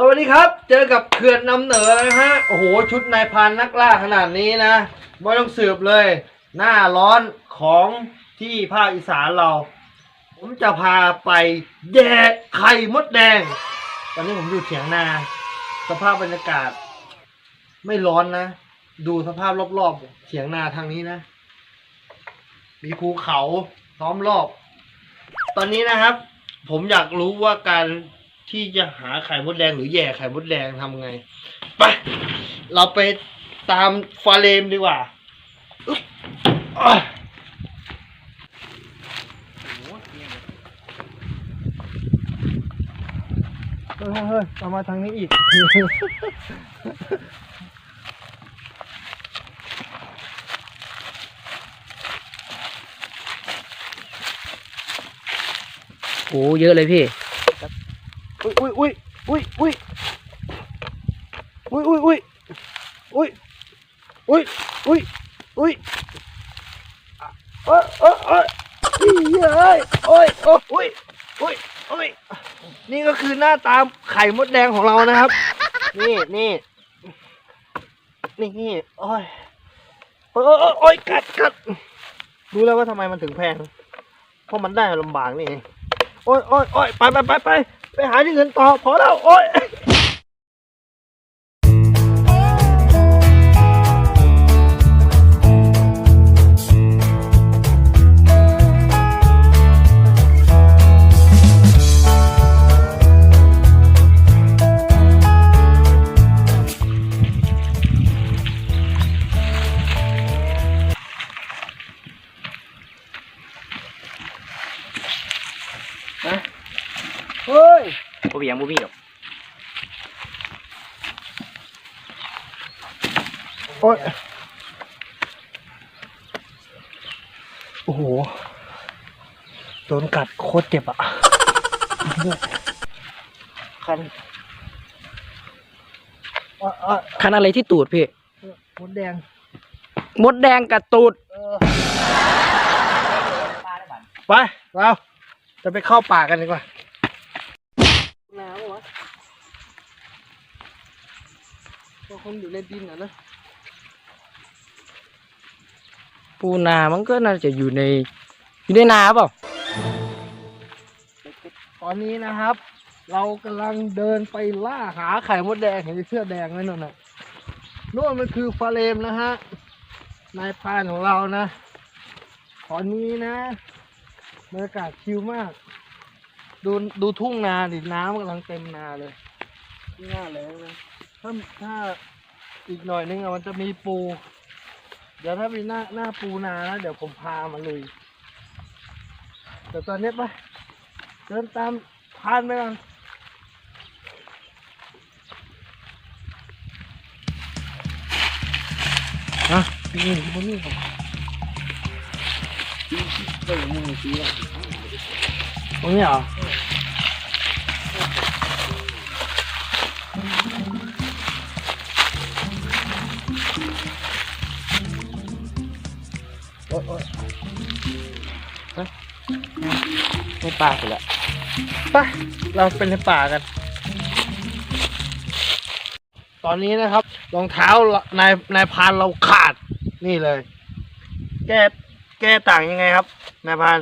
สวัสดีครับ เจอกับเขื่อนนำเหนือนะฮะ โอ้โห ชุดนายพรานนักล่าขนาดนี้นะไม่ต้องสืบเลย หน้าร้อนของที่ภาคอีสานเรา ผมจะพาไปแย่ไข่มดแดง ตอนนี้ผมอยู่เถียงนา สภาพบรรยากาศ ไม่ร้อนนะ ดูสภาพรอบๆเถียงนาทางนี้นะ มีภูเขาล้อมรอบ ตอนนี้นะครับ ผมอยากรู้ว่าการ ที่จะหาไข่มดแดงหรือแย่ไข่มดแดงทำไง ไป เราไปตามฟาเลมดีกว่าอึ๊บอะเฮ้ยเฮ้ยเอามาทางนี้อีก โอ้เยอะเลยพี่ อุ้ยอุ้ยอุ้ยอุ้ยอุ้ยอุ้ยอุ้ยอุ้ยอุ้ยอุ้ยอุ้ยเอ้เอ้เอ้ยเฮ้ยโอ้ยโอ้ยโอ้ยโอ้ยโอ้ยนี่ก็คือหน้าตาไข่มดแดงของเรานะครับ นี่นี่นี่นี่โอ้ยโอ้ยโอ้ยกัดกัดรู้แล้วว่าทำไมมันถึงแพงเพราะมันได้ลำบากนี่โอ้ยโอ้ยโอ้ยไปไปไปไป ไปหาที่อื่นต่อพอแล้ว โอ้ย โอ้ยโอ้โหโดนกัดโคตรเจ็บอะคันอะอะคันอะไรที่ตูดพี่ มดแดงมดแดงกับตูด เออไปเราจะไปเข้าป่ากันดีกว่าหนาววะตัวคนอยู่ในดินอะนะ ปูนามันก็น่าจะอยู่ในอยู่ในนาเปล่าตอนนี้นะครับ เรากำลังเดินไปล่าหาไข่มดแดงเห็นเสื้อแดงไหมนั่นน่ะนู่นมันคือฟาเลมนะฮะนายพานของเรานะ ตอนนี้นะบรรยากาศชิลมาก ดูดูทุ่งนาดิน้ำกำลังเต็มนาเลยที่หน้าแล้งนะถ้าถ้าอีกหน่อยนึงอะมันจะมีปู เดี๋ยวถ้ามีหน้าหน้าปูนานะเดี๋ยวผมพามาเลยแต่ตอนนี้ไปเดินตามพานไปก่อนฮะนี่บนนี่ผมตรงนี้เหรอ โอ๊ยโอ๊ยไม่ปลาไปแล้วไปเราเป็นในป่ากัน ตอนนี้นะครับรองเท้านายนายพานเราขาดนี่เลย แก้แก้ต่างยังไงครับนายพาน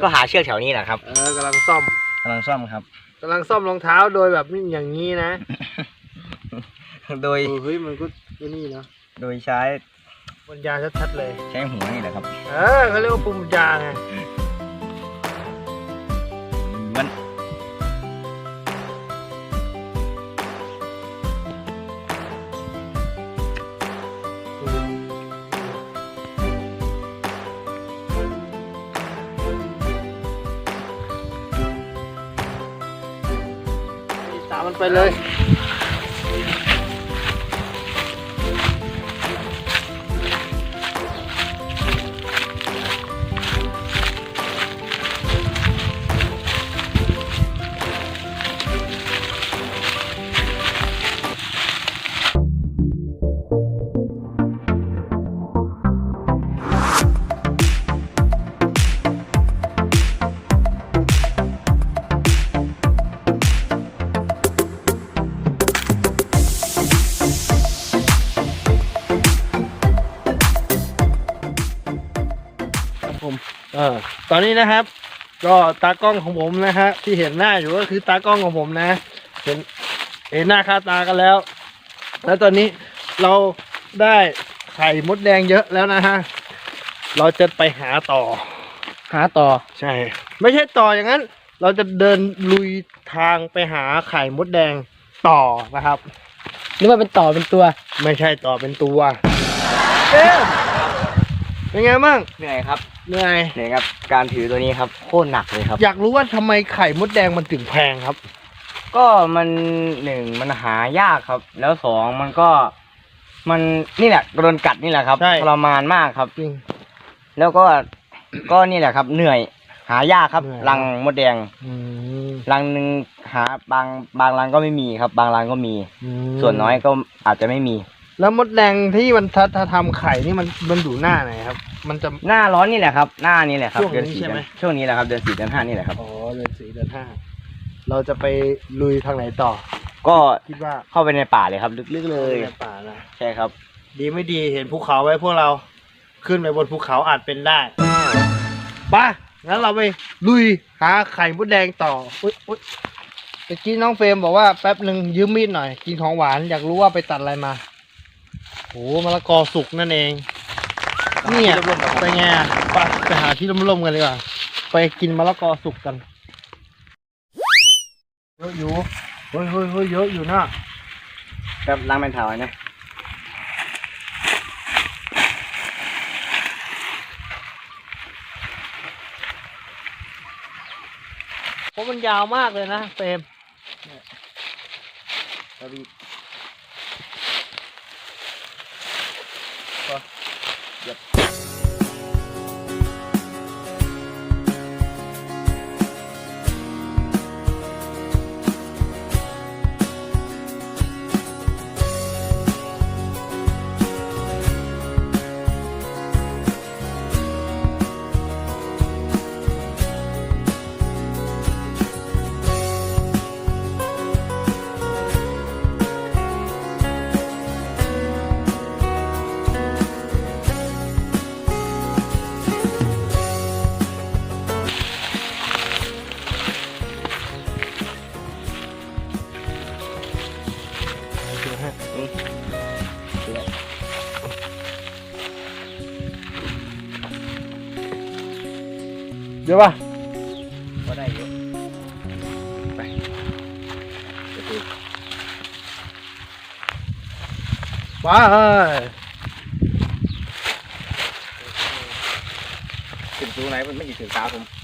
ก็หาเชือกแถวนี้แหละครับ เออกำลังซ่อมกำลังซ่อมครับกำลังซ่อมรองเท้าโดยแบบนี้อย่างนี้นะ โดยเฮ้ยมันก็นี่นะโดยใช้ ปัญญาชัดๆเลย ใช้หัวนี่แหละครับ เออเขาเรียกว่าภูมิปัญญาไงมันตามมันไปเลย ตอนนี้นะครับ ก็ตากล้องของผมนะฮะที่เห็นหน้าอยู่ก็คือตากล้องของผมนะ เห็นเห็นหน้าค่าตากันแล้ว แล้วตอนนี้เราได้ไข่มดแดงเยอะแล้วนะฮะเราจะไปหาต่อ หาต่อใช่ ไม่ใช่ต่ออย่างนั้น เราจะเดินลุยทางไปหาไข่มดแดงต่อนะครับนึกว่าเป็นต่อเป็นตัว ไม่ใช่ต่อเป็นตัวเอ๊ะ เป็นไงบ้างเหนื่อยครับเหนื่อยเหนื่อยครับ การถือตัวนี้ครับโคตรหนักเลยครับ อยากรู้ว่าทำไมไข่มดแดงมันถึงแพงครับ ก็มันหนึ่งมันหายากครับ แล้วสองมันก็ มันนี่แหละโดนกัดนี่แหละครับใช่ ทรมานมากครับ จริง แล้วก็ ก็นี่แหละครับ เหนื่อย หายากครับเหนื่อย รังมดแดง อืมรังหนึ่งหาบางบางรังก็ไม่มีครับ บางรังก็มี อืมส่วนน้อยก็อาจจะไม่มี แล้วมดแดงที่มันถ้าถ้าทำไข่นี่มันมันอยู่หน้าไหนครับ มันจะ หน้าร้อนนี่แหละครับ หน้านี่แหละครับช่วงนี้เดือนสี่ใช่ไหม เดือนช่วงนี้แหละครับเดือนสี่เดือนห้านี่แหละครับ อ๋อเดือนสี่เดือนห้าเราจะไปลุยทางไหนต่อ ก็คิดว่าเข้าไปในป่าเลยครับ ลึกๆเลย ในป่านะใช่ครับ ดีไม่ดีเห็นภูเขาไว้พวกเราขึ้นไปบนภูเขาอาจเป็นได้ไป่ะงั้นเราไปลุยหาไข่มดแดงต่ออุ๊ยอุ๊ยเมื่อกี้น้องเฟรมบอกว่าแป๊บหนึ่งยืมมีดหน่อย กินของหวานอยากรู้ว่าไปตัดอะไรมา โอ้มะละกอสุกนั่นเอง เนี่ยไปไงอะไปไปหาที่ร่มๆกันดีกว่า ไปกินมะละกอสุกกัน เยอะอยู่ เฮ้ยเฮ้ยเฮ้ยเยอะอยู่นะแบบล้างเป็นเท้าไว้นะเพราะมันยาวมากเลยนะเฟรมเนี่ยเราดี ดี๋ยวฮะเดี๋ยวป่ะก็ได้เยอะไปถึงตูไหนมันไม่ถึงตาผม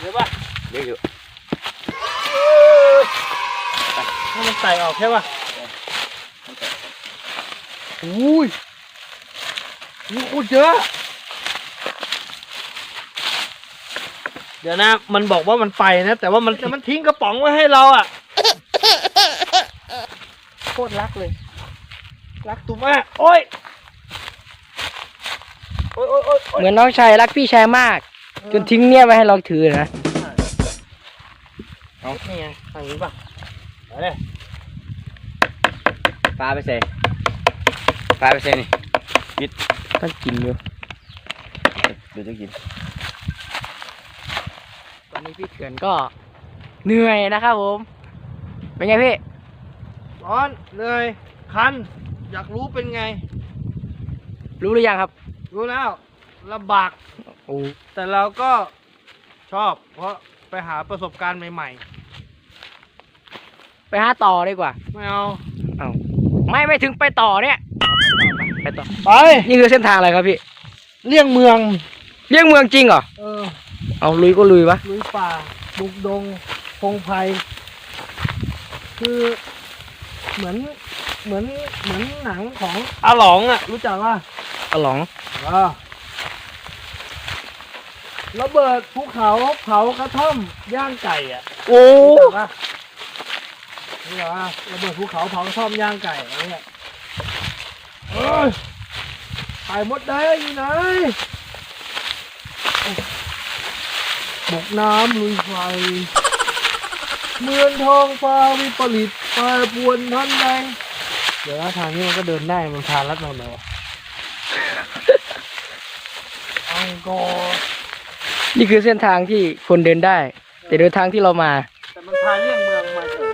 เดี๋ยวป่ะเยอะอยู่ให้มันใส่ออกใช่ป่ะอุ้ยนี่โคตรเยอะ เดี๋ยวนะ มันบอกว่ามันไปนะ แต่ว่ามันแต่มันทิ้งกระป๋องไว้ให้เราอะ โคตรรักเลย รักตุ้มากโอ้ยโอ้ยโอ้ยโอ้ยโอ้ยเหมือนน้องชายรักพี่ชายมาก จนทิ้งเนี่ยไว้ให้เราถือนะ เอานี่ไงทางนี้ป่ะไปเลยปลาไปเซปลาไปเซนี่ก็กินอยู่เดี๋ยวจะกินตอนนี้พี่เขื่อนก็เหนื่อยนะครับผม เป็นไงพี่ ร้อนเหนื่อยคัน อยากรู้เป็นไง รู้หรือยังครับ รู้แล้วลำบากโอ้แต่เราก็ชอบเพราะ ไปหาประสบการณ์ใหม่ไปหาต่อดีกว่า ๆ ไม่เอาไม่ไม่ถึงไปต่อเนี่ยไปต่อไปนี่คือเส้นทางอะไรครับพี่เลี่ยงเมือง เลี่ยงเมืองจริงเหรอเออเอาลุยก็ลุยวะลุยป่า บุกดง พงไพรคือเหมือนเหมือนเหมือนหนังของอาหลองอะ รู้จักว่ากระหลอง อ่า ระเบิดภูเขาเผากระท่อมย่างไก่อะโอ้รู้จักปะนี่เหรอระเบิดภูเขาเผากระท่อมย่างไก่อะไรเนี่ยเอ้ยไข่มดแดงอยู่ไหนบุกน้ำลุยไฟ เมืองทองฟ้าวิปริตเปิดบวนท่อนใดเดี๋ยวนะทางนี้มันก็เดินได้มันพาลัดเราเนาะอังกอร์ นี่คือเส้นทางที่คนเดินได้ แต่เดินทางที่เรามา แต่มันพาเลี่ยงเมืองมาเฉย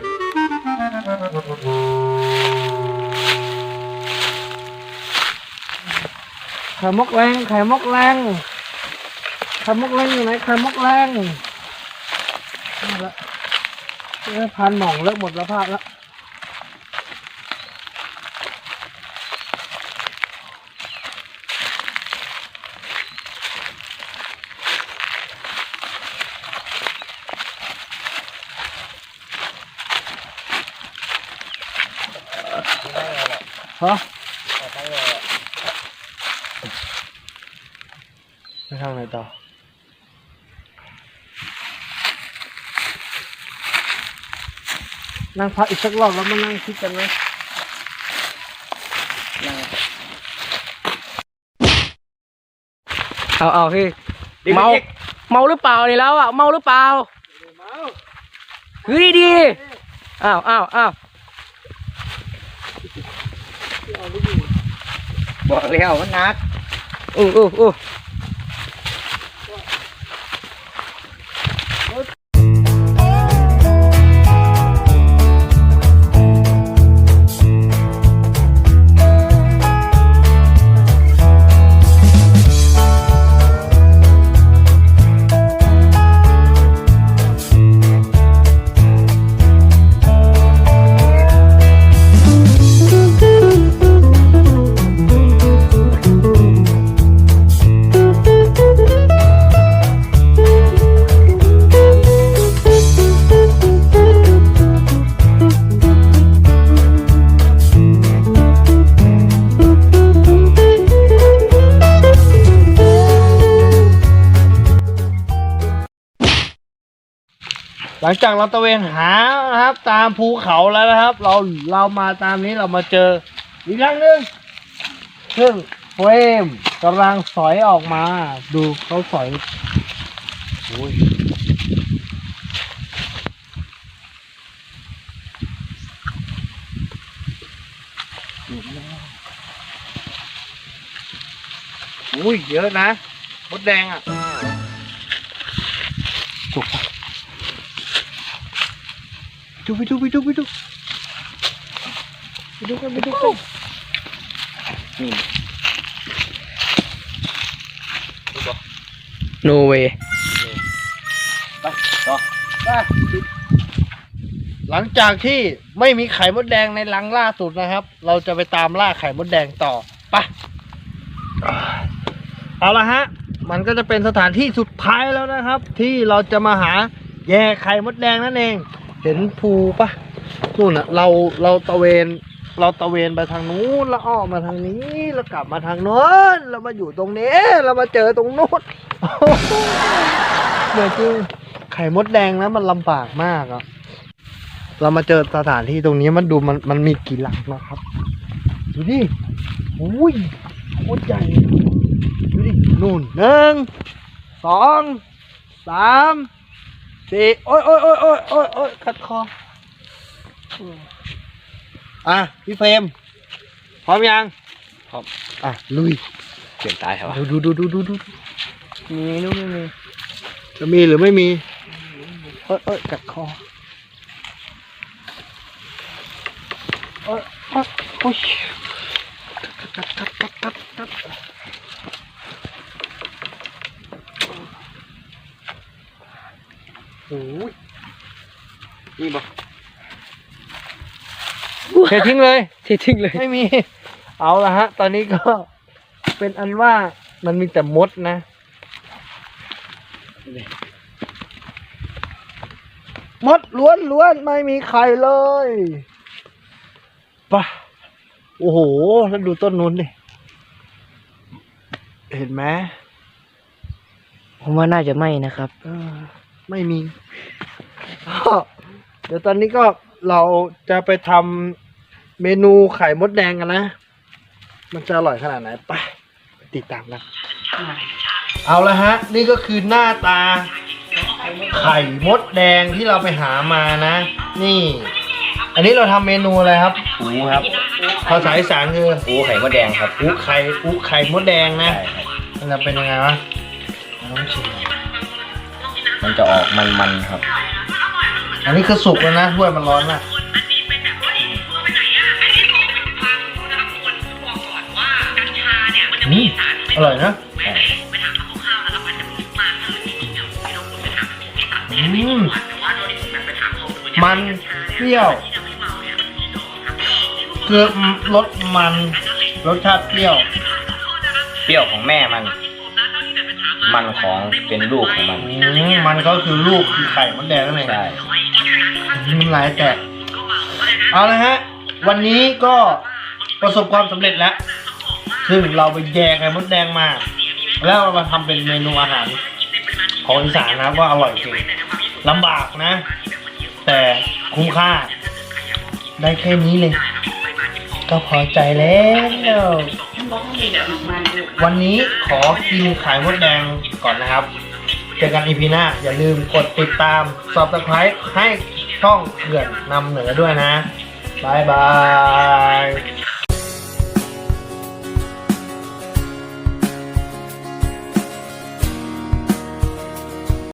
ไข่มกแรงไข่มกแรงไข่มกแรงอยู่ไหนไข่มกแรงนี่ละพันหม่องเลิกหมดแล้วภาพแล้ว ฮะไปทางไหนต่อนั่งพักอีกสักรอบแล้วมานั่งคิดกันไหมเอาเอาพี่ดึงเมาอีกเมาหรือเปล่าเนี่ยแล้วอะเมาหรือเปล่าเฮ้ยดีอ้าวอ้าวอ้าว บอกแล้วมันหนักอู้อู้อู้ ลังจากเราตะเวนหานะครับ ตามภูเขาแล้วนะครับ เราเรามาตามนี้เรามาเจออีกครั้งหนึ่งซึ่งเฟรมกำลังสอยออกมา ดูเขาสอยโอ้ยอุ้ยเยอะนะมดแดงอะจุกปะ ดูไปดูไปดูไปดูไปดูกันไปดูกันโนเวไปต่อไปหลังจากที่ไม่มีไข่มดแดงในรังล่าสุดนะครับ เราจะไปตามล่าไข่มดแดงต่อไปเอาละฮะ มันก็จะเป็นสถานที่สุดท้ายแล้วนะครับ ที่เราจะมาหาแย่ไข่มดแดงนั่นเอง เห็นภูปะนู่นน่ะเราเราตะเวน เราตะเวนไปทางนู้นแล้วอ้อมมาทางนี้ แล้วกลับมาทางโน้นเรามาอยู่ตรงนี้ เรามาเจอตรงนู้นเหมือนจริงไข่มดแดงนะมันลำบากมากอะเรามาเจอสถานที่ตรงนี้มันดูมันมันมีกี่หลังนะครับ ดูดิอุ้ยโคตรใหญ่ดูดินู่นหนึ่งสองสาม สี่โอ้ยโอ้ยโอ้ยโอ้ยโอ้ยโอ้ยขัดคออะพี่เฟรมพร้อมยังพร้อมอะลุยเกือบตายครับดูดูดูดูดูดูมีนู่นไม่มีจะมีหรือไม่มีเอ้ยเอ้ยกัดคอเอ้ยเอ้ยโอ้ยกัดกัดกัดกัดกัด โอ้ยนี่บอกเททิ้งเลย เททิ้งเลย ไม่มี เอาละฮะ ตอนนี้ก็เป็นอันว่ามันมีแต่มดนะ มดล้วนล้วนๆไม่มีใครเลยปะโอ้โห แล้วดูต้นนู้นดิ เห็นไหมผมว่าน่าจะไม่นะครับเออ ไม่มีก็เดี๋ยวตอนนี้ก็เราจะไปทำเมนูไข่มดแดงกันนะ มันจะอร่อยขนาดไหนไปไปติดตามกันเอาละฮะ นี่ก็คือหน้าตา ไข่มดแดงที่เราไปหามานะ นี่ อันนี้เราทำเมนูอะไรครับหูครับภาษาอีสานคือหูไข่มดแดงครับอุไข่อุไข่มดแดงนะใช่ครับมันจะเป็นยังไงวะต้องชิมหน่อย มันจะออกมันๆครับ อันนี้คือสุกแล้วนะถ้วยมันร้อนนะอืมอร่อยนะอืมมันเปรี้ยวคือรสมันรสชาติเปรี้ยว เปรี้ยวของแม่มัน มันของเป็นลูกของมัน อืมมันก็คือลูกคือไข่มดแดงนั่นเองใช่น้ำลายแตกเอาละฮะ วันนี้ก็ประสบความสำเร็จแล้ว ซึ่งเราไปแย่ไข่มดแดงมา แล้วเรามาทำเป็นเมนูอาหาร ของอีสานนะว่าอร่อยจริงลำบากนะ แต่คุ้มค่า ได้แค่นี้เลย ก็พอใจแล้ววัน วันนี้ขอกินไข่มดแดงก่อนนะครับ เจอกันอีพีหน้า อย่าลืมกดติดตาม subscribe ให้ช่องเกื่อนนำเหนือด้วยนะบายบาย